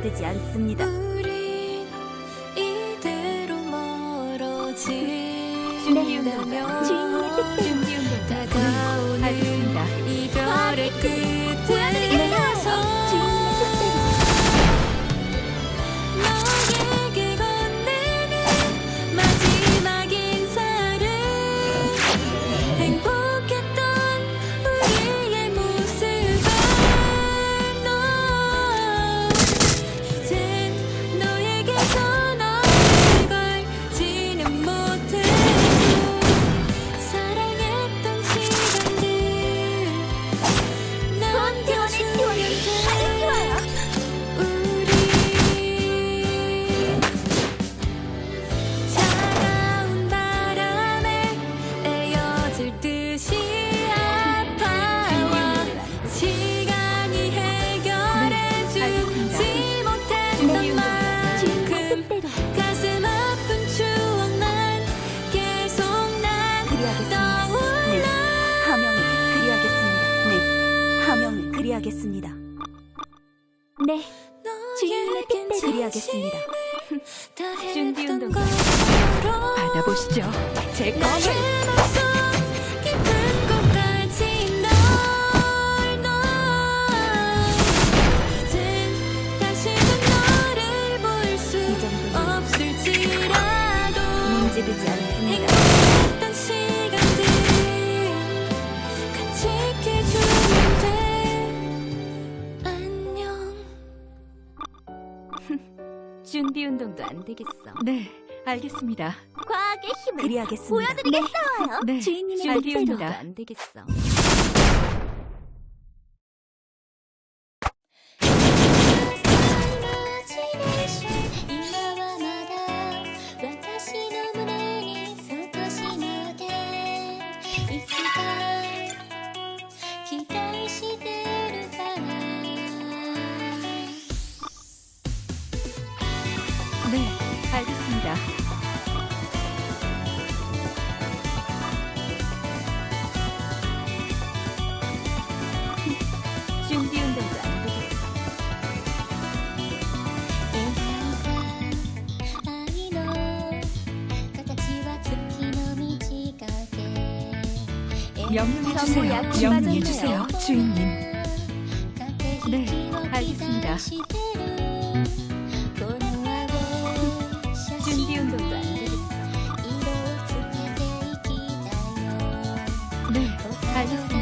되지 않습니다. 되겠어. 네, 알겠습니다. 과학의 힘을 그리하겠습니다. 보여드리겠어요. 네. 네. 주인님의 목표로. 옵니다. 안 되겠어. 영리해주세요. 영리해주세요, 주인님. 네, 네 알겠습니다. 준비 운동도 안 되겠어. 네, 알겠습니다.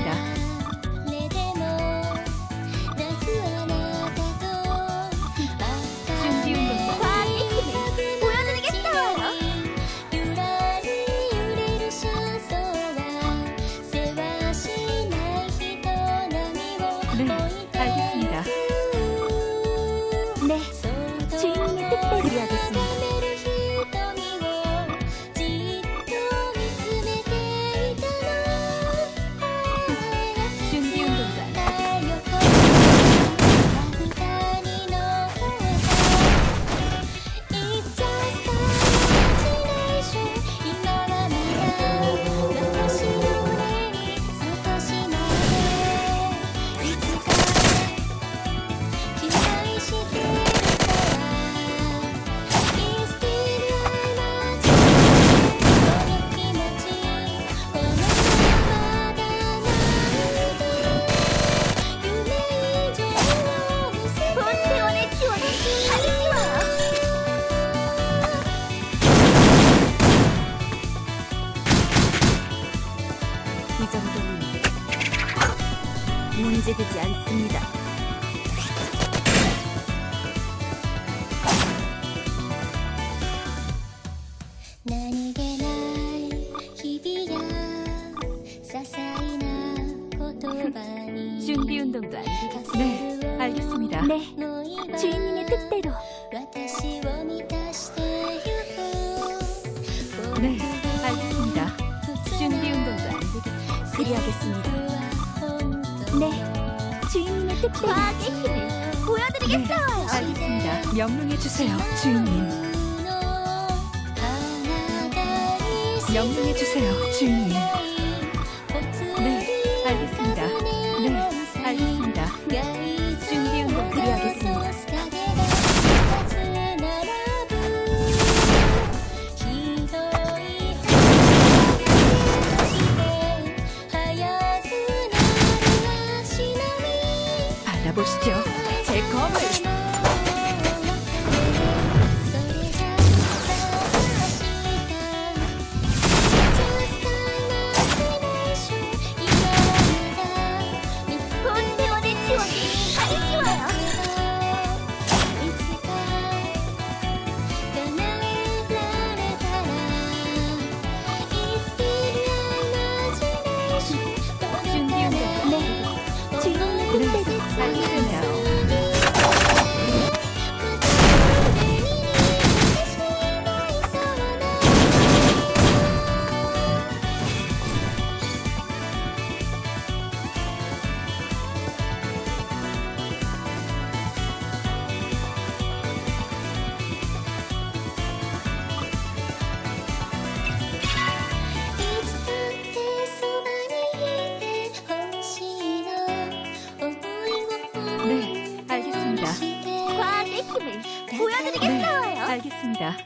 준비 운동도 안 네, 알겠습니다. 네, 주인님의 뜻대로. 네, 알겠습니다. 준비 운동도 안 드리겠습니다. 네, 주인님의 뜻대로. 과제 힘을 보여드리겠어요. 네, 알겠습니다. 명령해 주세요, 주인님. 명령해 주세요, 주인님. Yeah. 마쳤습니다.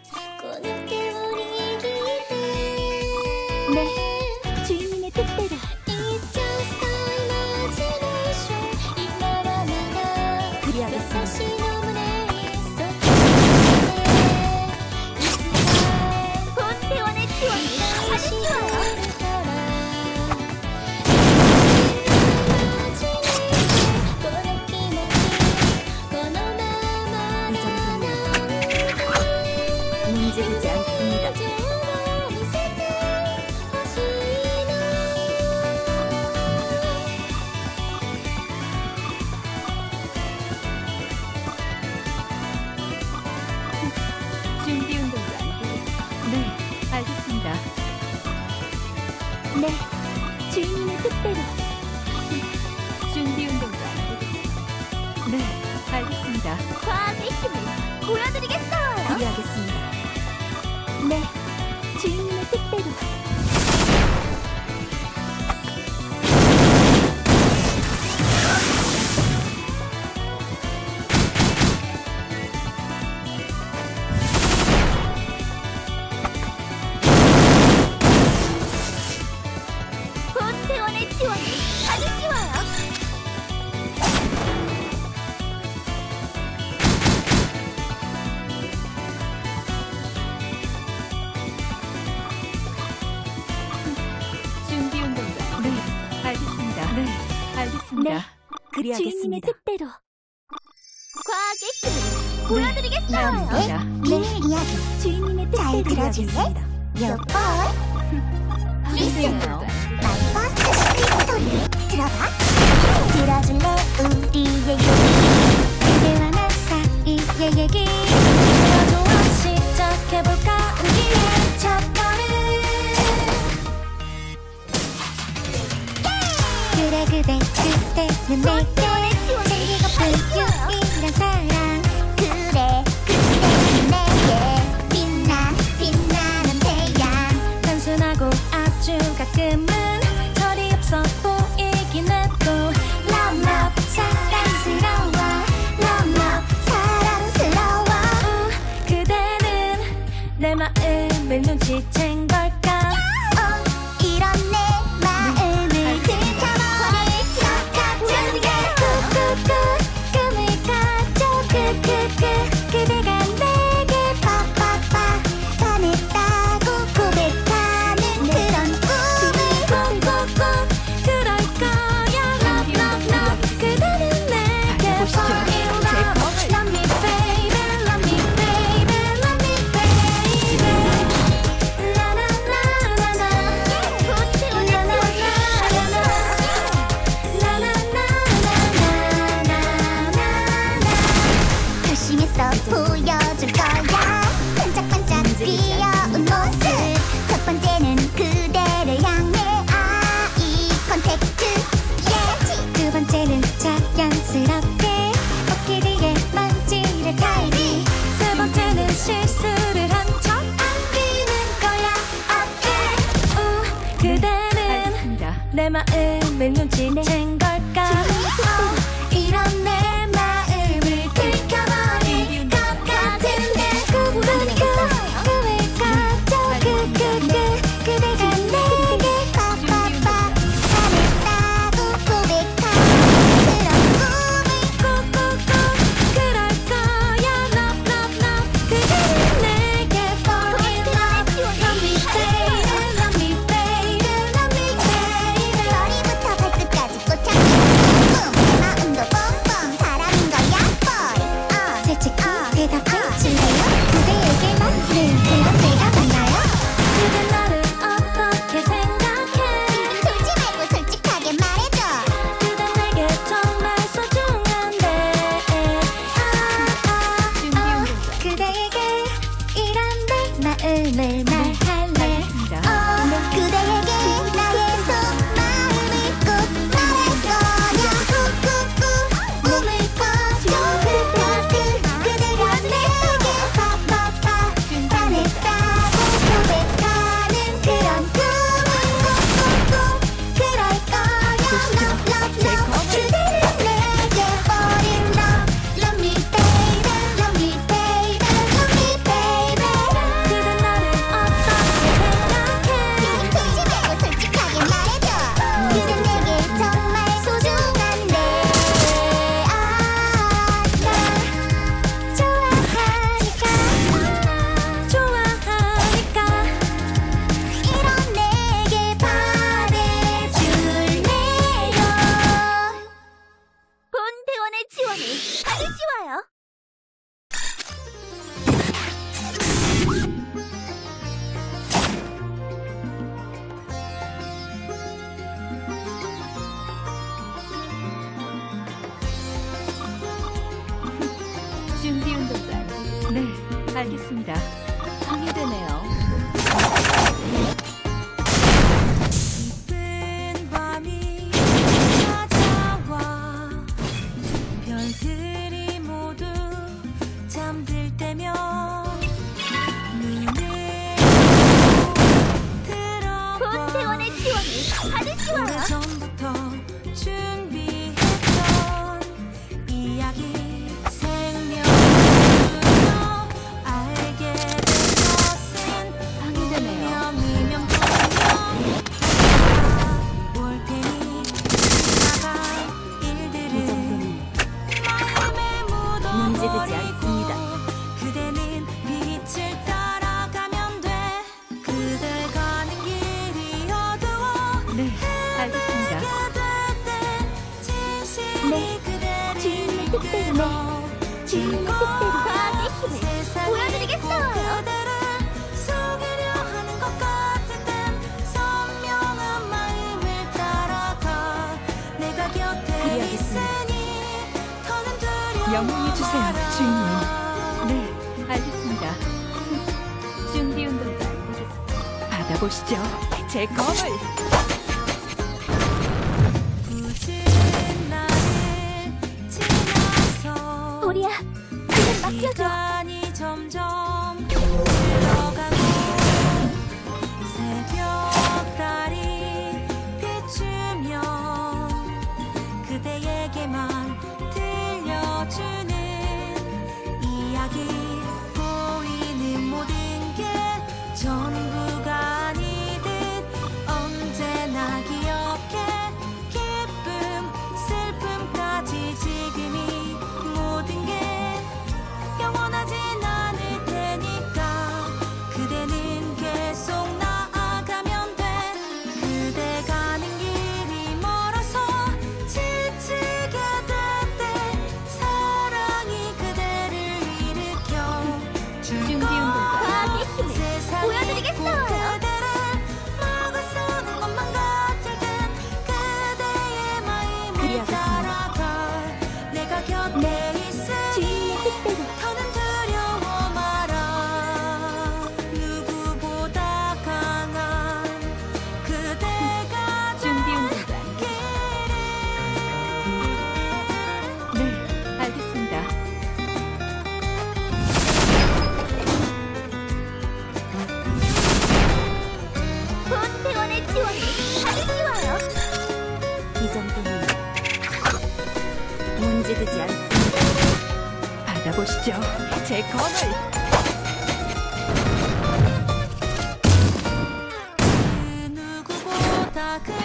네, 네 주인님의 그리하겠습니다. 뜻대로. 과학의 힘을 보여드리겠어요. 네, 이해합니다. 네, 이야기. 주인님의 뜻대로 들어줄래? 이야기했습니다. 마이 퍼스트 스토리 들어봐. 들어줄래? 우리의 얘기. 그대와 나 사이의 얘기. 들어줘 시작해볼까? 우리의 첫 걸음. 예! 그래 그대. て夢私は 그래야겠어요 영웅해 주세요, 주인님. 네, 알겠습니다. 준비 운동도 받아보시죠, 제 검을. 거야. 그냥 맡겨줘. Soccer.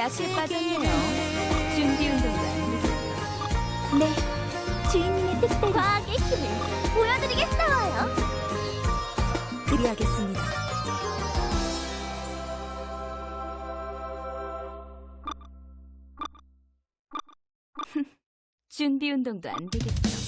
야술 빠졌네요. 준비 운동장. 네, 주인님의 뜻대로. 과학의 힘을 보여드리겠어요. 그리하겠습니다. 준비 운동도 안 되겠어.